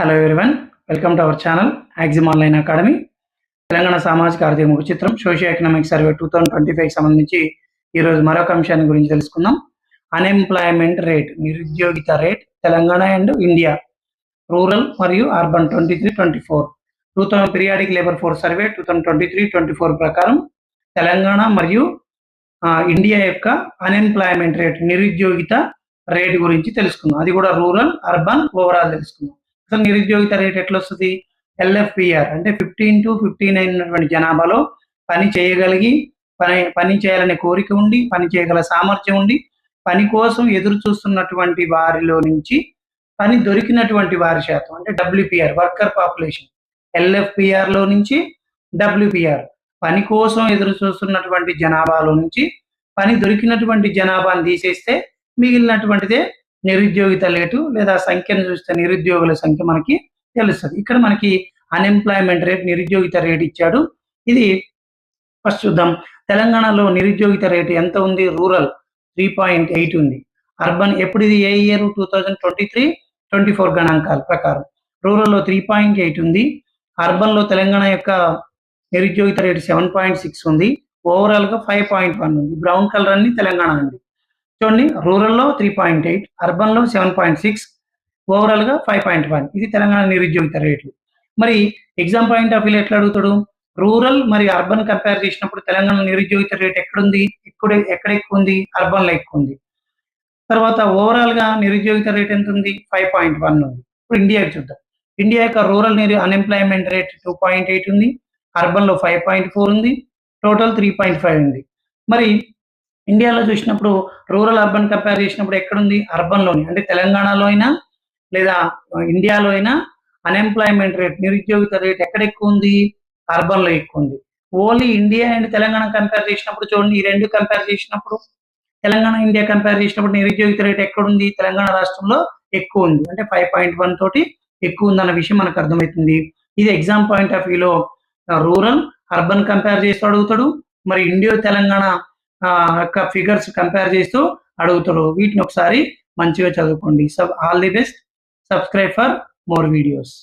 Hello everyone welcome to our channel Axiom online academy Telangana సామాజిక ఆర్థిక ముఖ చిత్రం socio economic survey two thousand twenty five సంబంధించి ఈరోజు మరొక అంశాన్ని గురించి తెలుసుకుందాం. Unemployment rate నిరుద్యోగిత rate Telangana and India rural మరియు urban twenty three twenty four two thousand periodic labour force survey two thousand twenty three twenty four ప్రకారం తెలంగాణ మరియు India యొక్క అన్ఎంప్లాయ్మెంట్ రేట్ నిరుద్యోగిత రేట్ గురించి తెలుసుకుందాం. అది కూడా రూరల్ అర్బన్ ఓవరాల్ తెలుసుకుందాం. అసలు నిరుద్యోగిత రేట్ ఎట్లా వస్తుంది ఎల్ఎఫ్పిఆర్ అంటే ఫిఫ్టీన్ టు ఫిఫ్టీ నైన్ జనాభాలో పని చేయగలిగి పని పని చేయాలనే కోరిక ఉండి పని చేయగల సామర్థ్యం ఉండి పని కోసం ఎదురు చూస్తున్నటువంటి వారిలో నుంచి పని దొరికినటువంటి వారి శాతం అంటే డబ్ల్యూపిఆర్ వర్కర్ పాపులేషన్. ఎల్ఎఫ్పిఆర్లో నుంచి డబ్ల్యూపిఆర్. పని కోసం ఎదురు చూస్తున్నటువంటి జనాభాలో నుంచి పని దొరికినటువంటి జనాభాను తీసేస్తే మిగిలినటువంటిదే నిరుద్యోగిత రేటు లేదా సంఖ్యను చూస్తే నిరుద్యోగుల సంఖ్య మనకి తెలుస్తుంది. ఇక్కడ మనకి అన్ఎంప్లాయ్మెంట్ రేట్ నిరుద్యోగిత రేట్ ఇచ్చాడు. ఇది ఫస్ట్ చూద్దాం. తెలంగాణలో నిరుద్యోగిత రేటు ఎంత ఉంది? రూరల్ త్రీ పాయింట్ ఎయిట్ ఉంది. అర్బన్ ఎప్పుడు ఇది ఏ year? Two thousand twenty three twenty four గణాంకాల ప్రకారం. రూరల్లో త్రీ పాయింట్ ఎయిట్ ఉంది. అర్బన్లో తెలంగాణ యొక్క నిరుద్యోగిత రేటు సెవెన్ పాయింట్ సిక్స్ ఉంది. ఓవరాల్గా ఫైవ్ పాయింట్ వన్ ఉంది. బ్రౌన్ కలర్ అన్ని తెలంగాణ అండి చూడండి రూరల్లో త్రీ పాయింట్ ఎయిట్ అర్బన్లో సెవెన్ పాయింట్ సిక్స్ ఓవరాల్గా ఫైవ్ పాయింట్ వన్ ఇది తెలంగాణ నిరుద్యోగిత రేట్లు మరి ఎగ్జామ్ పాయింట్ ఆఫ్ వ్యూ ఎట్లా అడుగుతాడు? రూరల్ మరి అర్బన్ కంపేర్ చేసినప్పుడు తెలంగాణ నిరుద్యోగిత రేట్ ఎక్కడుంది? ఎక్కడ ఎక్కడ ఎక్కువ ఉంది? అర్బన్లో ఎక్కువ ఉంది. తర్వాత ఓవరాల్గా నిరుద్యోగిత రేట్ ఎంత ఉంది ఫైవ్ పాయింట్ వన్ ఉంది. ఇప్పుడు ఇండియాకి చూద్దాం. ఇండియా యొక్క rural నిరు unemployment rate two point eight ఉంది. అర్బన్లో ఫైవ్ పాయింట్ ఫోర్ ఉంది. టోటల్ త్రీ పాయింట్ ఫైవ్ ఉంది. మరి ఇండియాలో చూసినప్పుడు రూరల్ అర్బన్ కంపేర్ చేసినప్పుడు ఎక్కడుంది? అర్బన్లోని అంటే తెలంగాణలో అయినా లేదా ఇండియాలో అయినా అన్ఎంప్లాయ్మెంట్ రేట్ నిరుద్యోగిత రేట్ ఎక్కడ ఎక్కువ ఉంది అర్బన్లో ఎక్కువ ఉంది only India and Telangana compare చేసినప్పుడు చూడండి ఈ రెండు కంపేర్ చేసినప్పుడు తెలంగాణ ఇండియా కంపేర్ చేసినప్పుడు నిరుద్యోగిత రేట్ ఎక్కడుంది? తెలంగాణ రాష్ట్రంలో ఎక్కువ ఉంది అంటే ఫైవ్ పాయింట్ వన్ తోటి ఎక్కువ ఉందన్న విషయం మనకు అర్థమవుతుంది ఇది ఎగ్జామ్ పాయింట్ ఆఫ్ వ్యూలో రూరల్ అర్బన్ కంపేర్ చేస్తూ అడుగుతాడు. మరి ఇండియా తెలంగాణ యొక్క ఫిగర్స్ కంపేర్ చేస్తూ అడుగుతాడు వీటిని ఒకసారి మంచిగా చదువుకోండి. Sub all the best subscribe for more videos